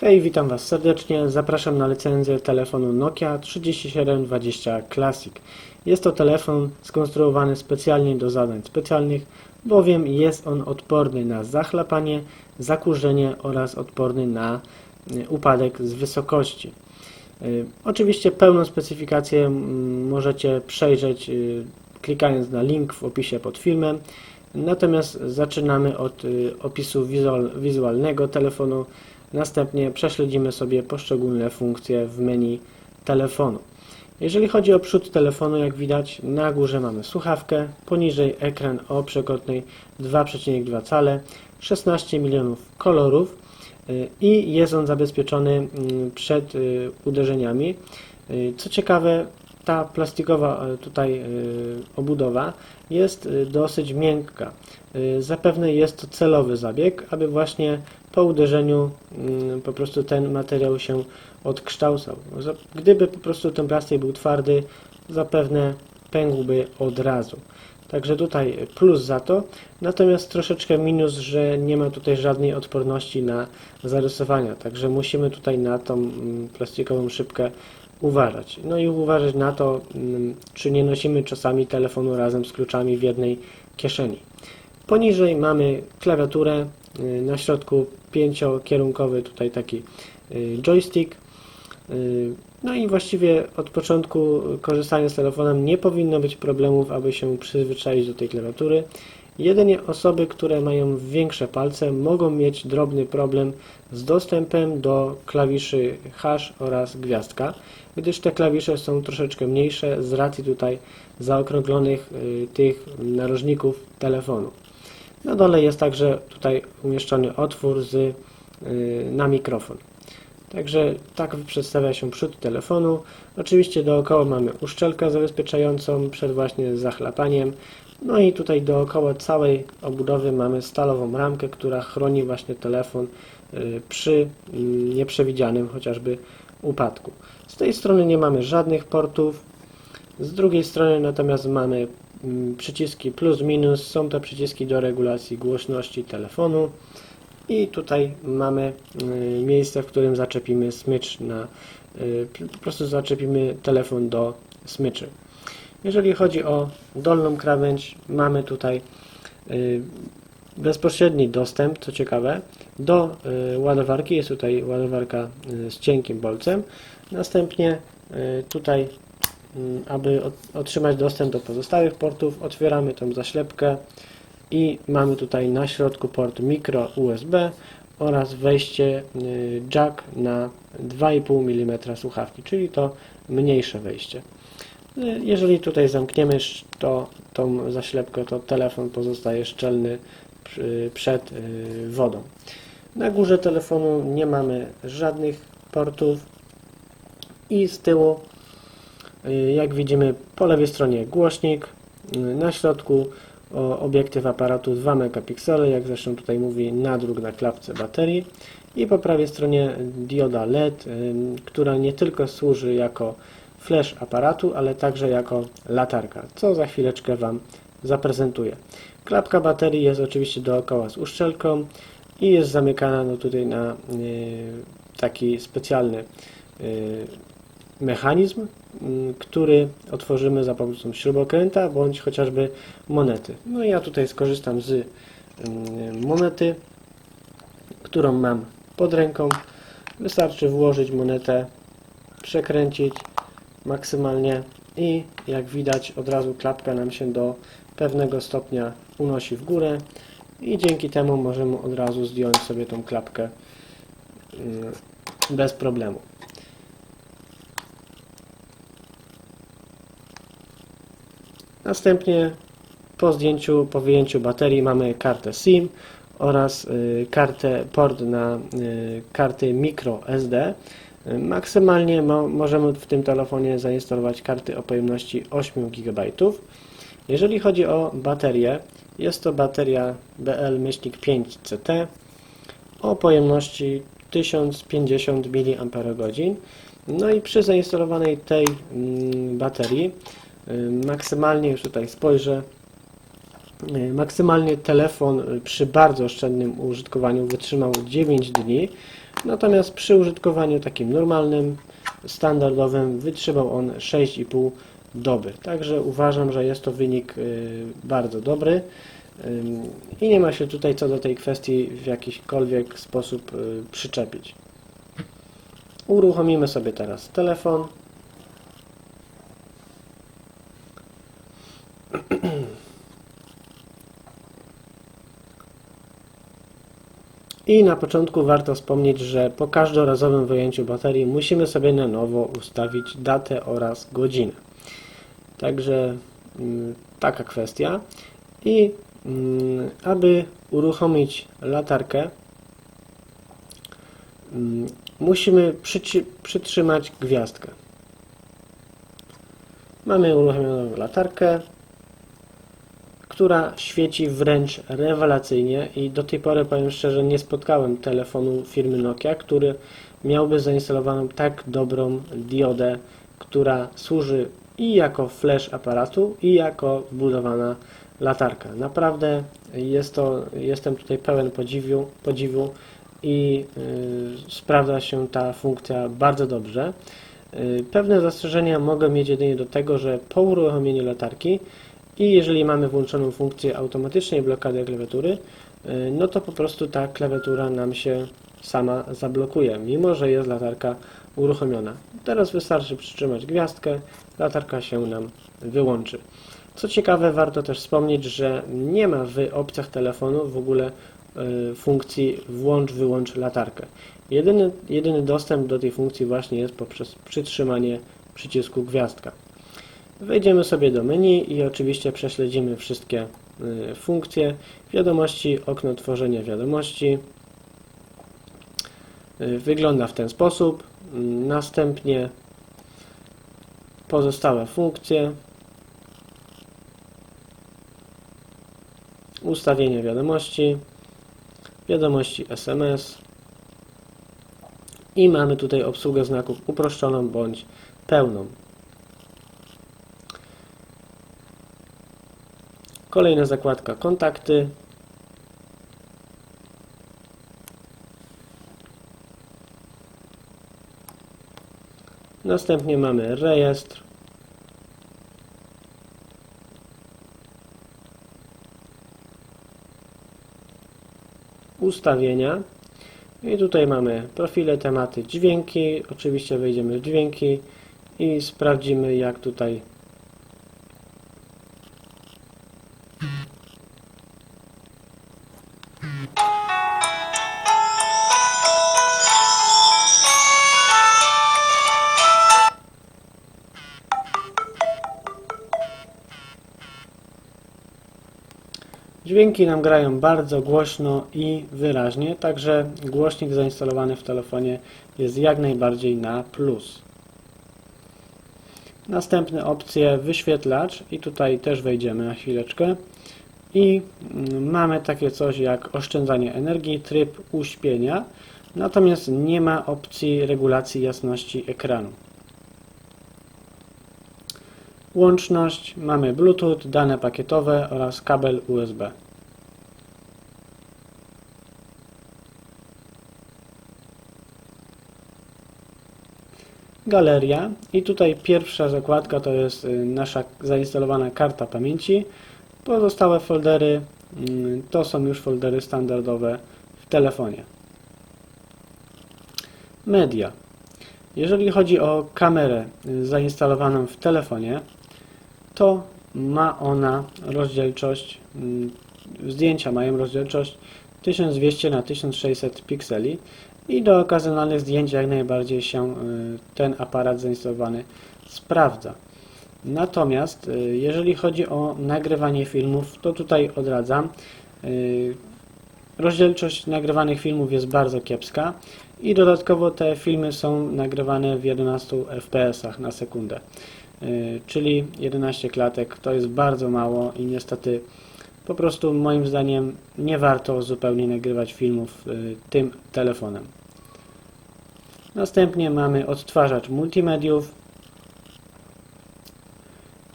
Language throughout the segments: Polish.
Hej, witam Was serdecznie. Zapraszam na licencję telefonu Nokia 3720 Classic. Jest to telefon skonstruowany specjalnie do zadań specjalnych, bowiem jest on odporny na zachlapanie, zakurzenie oraz odporny na y, upadek z wysokości. Y, Oczywiście pełną specyfikację możecie przejrzeć y, klikając na link w opisie pod filmem. Natomiast zaczynamy od opisu wizual, wizualnego telefonu. Następnie prześledzimy sobie poszczególne funkcje w menu telefonu. Jeżeli chodzi o przód telefonu, jak widać, na górze mamy słuchawkę, poniżej ekran o przekątnej 2,2 cale, 16 milionów kolorów y, i jest on zabezpieczony mm, przed y, uderzeniami. Y, Co ciekawe, ta plastikowa tutaj obudowa jest dosyć miękka. Zapewne jest to celowy zabieg, aby właśnie po uderzeniu mm, po prostu ten materiał się odkształcał. Gdyby po prostu ten plastik był twardy, zapewne pękłby od razu. Także tutaj plus za to, natomiast troszeczkę minus, że nie ma tutaj żadnej odporności na zarysowania, także musimy tutaj na tą mm, plastikową szybkę uważać. No i uważać na to, mm, czy nie nosimy czasami telefonu razem z kluczami w jednej kieszeni. Poniżej mamy klawiaturę, na środku pięciokierunkowy tutaj taki y, joystick. Y, No i właściwie od początku korzystania z telefonem nie powinno być problemów, aby się przyzwyczaić do tej klawiatury. Jedynie osoby, które mają większe palce mogą mieć drobny problem z dostępem do klawiszy hash oraz gwiazdka, gdyż te klawisze są troszeczkę mniejsze z racji tutaj zaokrąglonych y, tych narożników telefonu. Na dole jest także tutaj umieszczony otwór z, y, na mikrofon. Także tak przedstawia się przód telefonu. Oczywiście dookoła mamy uszczelkę zabezpieczającą przed właśnie zachlapaniem. No i tutaj dookoła całej obudowy mamy stalową ramkę, która chroni właśnie telefon y, przy mm, nieprzewidzianym chociażby upadku. Z tej strony nie mamy żadnych portów. Z drugiej strony natomiast mamy przyciski plus minus. Są to przyciski do regulacji głośności telefonu. I tutaj mamy y, miejsce, w którym zaczepimy smycz na, y, po prostu zaczepimy telefon do smyczy. Jeżeli chodzi o dolną krawędź, mamy tutaj y, bezpośredni dostęp, co ciekawe, do ładowarki. Jest tutaj ładowarka z cienkim bolcem. Następnie tutaj, mm, aby ot- otrzymać dostęp do pozostałych portów, otwieramy tą zaślepkę i mamy tutaj na środku port micro USB oraz wejście y, jack na 2,5 mm słuchawki, czyli to mniejsze wejście. Y, Jeżeli tutaj zamkniemy to, tą zaślepkę, to telefon pozostaje szczelny przed y, wodą. Na górze telefonu nie mamy żadnych portów i z tyłu, jak widzimy, po lewej stronie głośnik, y, na środku obiektyw aparatu 2 megapiksele, jak zresztą tutaj mówi nadruk na klapce baterii i po prawej stronie dioda LED, ym, która nie tylko służy jako flash aparatu, ale także jako latarka, co za chwileczkę Wam zaprezentuję. Klapka baterii jest oczywiście dookoła z uszczelką i jest zamykana no tutaj na y, taki specjalny y, mechanizm, y, który otworzymy za pomocą śrubokręta bądź chociażby monety. No ja tutaj skorzystam z y, monety, którą mam pod ręką. Wystarczy włożyć monetę, przekręcić maksymalnie i jak widać od razu klapka nam się do pewnego stopnia unosi w górę i dzięki temu możemy od razu zdjąć sobie tą klapkę y, bez problemu. Następnie po zdjęciu, po wyjęciu baterii mamy kartę SIM oraz y, kartę port na y, karty micro SD. Y, Maksymalnie mo możemy w tym telefonie zainstalować karty o pojemności 8 GB. Jeżeli chodzi o baterię, jest to bateria BL-5CT o pojemności 1050 mAh. No i przy zainstalowanej tej mm, baterii maksymalnie, już tutaj spojrzę, y, maksymalnie telefon y, przy bardzo oszczędnym użytkowaniu wytrzymał 9 dni, Natomiast przy użytkowaniu takim normalnym, standardowym wytrzymał on 6,5 doby. Także uważam, że jest to wynik y, bardzo dobry i nie ma się tutaj co do tej kwestii w jakikolwiek sposób y, przyczepić. Uruchomimy sobie teraz telefon. I na początku warto wspomnieć, że po każdorazowym wyjęciu baterii musimy sobie na nowo ustawić datę oraz godzinę. Także mm, taka kwestia. I mm, aby uruchomić latarkę, mm, musimy przytrzymać gwiazdkę. Mamy uruchomioną latarkę, która świeci wręcz rewelacyjnie i do tej pory powiem szczerze nie spotkałem telefonu firmy Nokia, który miałby zainstalowaną tak dobrą diodę, która służy i jako flash aparatu i jako wbudowana latarka. Naprawdę jest to, jestem tutaj pełen podziwu, podziwu i y, sprawdza się ta funkcja bardzo dobrze. Y, Pewne zastrzeżenia mogę mieć jedynie do tego, że po uruchomieniu latarki i jeżeli mamy włączoną funkcję automatycznej blokady klawiatury, y, no to po prostu ta klawiatura nam się sama zablokuje, mimo że jest latarka uruchomiona. Teraz wystarczy przytrzymać gwiazdkę, latarka się nam wyłączy. Co ciekawe, warto też wspomnieć, że nie ma w opcjach telefonu w ogóle y, funkcji włącz, wyłącz latarkę. Jedyny, jedyny dostęp do tej funkcji właśnie jest poprzez przytrzymanie przycisku gwiazdka. Wejdziemy sobie do menu i oczywiście prześledzimy wszystkie y, funkcje. Wiadomości, okno tworzenia wiadomości. Y, Wygląda w ten sposób. Y, Następnie pozostałe funkcje. Ustawienie wiadomości. Wiadomości SMS. I mamy tutaj obsługę znaków uproszczoną bądź pełną. Kolejna zakładka kontakty. Następnie mamy rejestr. Ustawienia. I tutaj mamy profile, tematy, dźwięki. Oczywiście wejdziemy w dźwięki i sprawdzimy jak tutaj Dźwięki nam grają bardzo głośno i wyraźnie, także głośnik zainstalowany w telefonie jest jak najbardziej na plus. Następne opcje wyświetlacz i tutaj też wejdziemy na chwileczkę i mm, mamy takie coś jak oszczędzanie energii, tryb uśpienia, natomiast nie ma opcji regulacji jasności ekranu. Łączność, mamy Bluetooth, dane pakietowe oraz kabel USB. Galeria i tutaj pierwsza zakładka to jest y, nasza zainstalowana karta pamięci. Pozostałe foldery mm, to są już foldery standardowe w telefonie. Media. Jeżeli chodzi o kamerę y, zainstalowaną w telefonie, to ma ona rozdzielczość, mm, zdjęcia mają rozdzielczość 1200 na 1600 pikseli i do okazjonalnych zdjęć jak najbardziej się y, ten aparat zainstalowany sprawdza. Natomiast y, jeżeli chodzi o nagrywanie filmów, to tutaj odradzam. Y, Rozdzielczość nagrywanych filmów jest bardzo kiepska i dodatkowo te filmy są nagrywane w 11 fps na sekundę. Y, Czyli 11 klatek to jest bardzo mało i niestety po prostu moim zdaniem nie warto zupełnie nagrywać filmów y, tym telefonem. Następnie mamy odtwarzacz multimediów.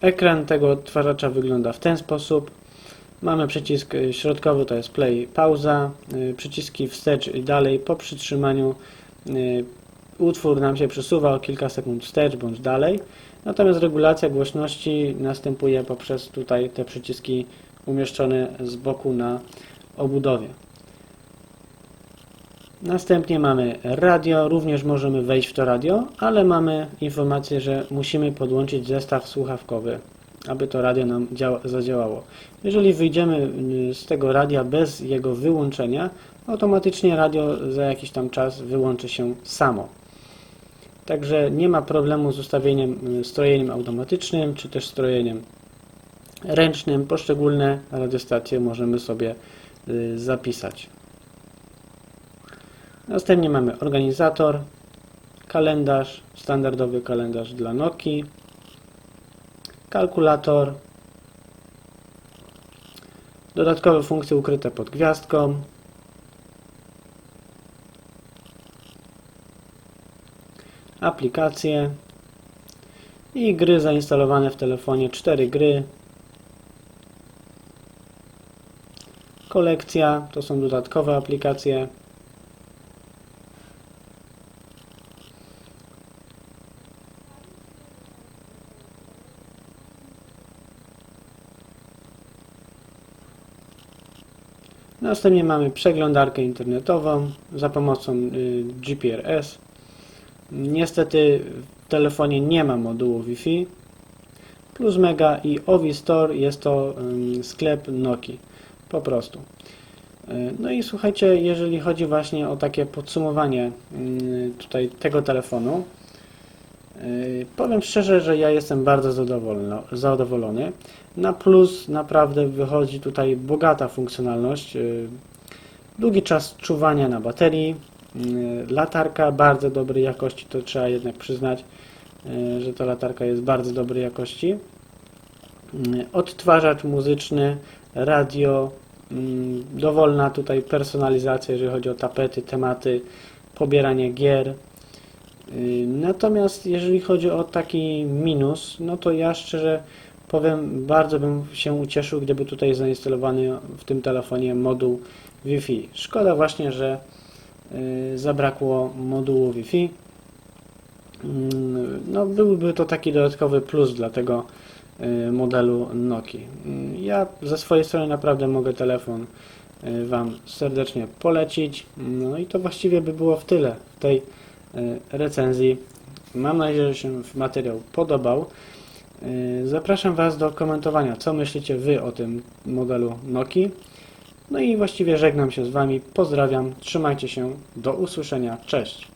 Ekran tego odtwarzacza wygląda w ten sposób. Mamy przycisk y, środkowy, to jest play, pauza, przyciski wstecz i dalej. Po przytrzymaniu utwór nam się przesuwa o kilka sekund wstecz bądź dalej. Natomiast regulacja głośności następuje poprzez tutaj te przyciski umieszczone z boku na obudowie. Następnie mamy radio, również możemy wejść w to radio, ale mamy informację, że musimy podłączyć zestaw słuchawkowy, aby to radio nam działa, zadziałało. Jeżeli wyjdziemy y, z tego radia bez jego wyłączenia, automatycznie radio za jakiś tam czas wyłączy się samo. Także nie ma problemu z ustawieniem y, strojeniem automatycznym, czy też strojeniem ręcznym. Poszczególne radiostacje możemy sobie y, zapisać. Następnie mamy organizator, kalendarz, standardowy kalendarz dla Nokii, kalkulator, dodatkowe funkcje ukryte pod gwiazdką, aplikacje i gry zainstalowane w telefonie, 4 gry, kolekcja, to są dodatkowe aplikacje, Następnie mamy przeglądarkę internetową za pomocą y, GPRS. Niestety w telefonie nie ma modułu Wi-Fi. Plus Mega i Ovi Store jest to sklep Noki. Po prostu. Y, No i słuchajcie, jeżeli chodzi właśnie o takie podsumowanie tutaj tego telefonu, y, powiem szczerze, że ja jestem bardzo zadowolony. Na plus naprawdę wychodzi tutaj bogata funkcjonalność. y, Długi czas czuwania na baterii, latarka bardzo dobrej jakości, to trzeba jednak przyznać, y, że ta latarka jest bardzo dobrej jakości. Y, Odtwarzacz muzyczny, radio, dowolna tutaj personalizacja, jeżeli chodzi o tapety, tematy, pobieranie gier. Y, Natomiast jeżeli chodzi o taki minus, no to ja szczerze powiem, bardzo bym się ucieszył, gdyby tutaj zainstalowany w tym telefonie moduł Wi-Fi. Szkoda właśnie, że y, zabrakło modułu Wi-Fi. Mm, No, byłby to taki dodatkowy plus dla tego y, modelu Nokii. Mm, Ja ze swojej strony naprawdę mogę telefon y, Wam serdecznie polecić. No i to właściwie by było w tyle w tej y, recenzji. Mam nadzieję, że się materiał podobał. Y, Zapraszam Was do komentowania, co myślicie Wy o tym modelu Nokii. No i właściwie żegnam się z Wami. Pozdrawiam, trzymajcie się, do usłyszenia, cześć.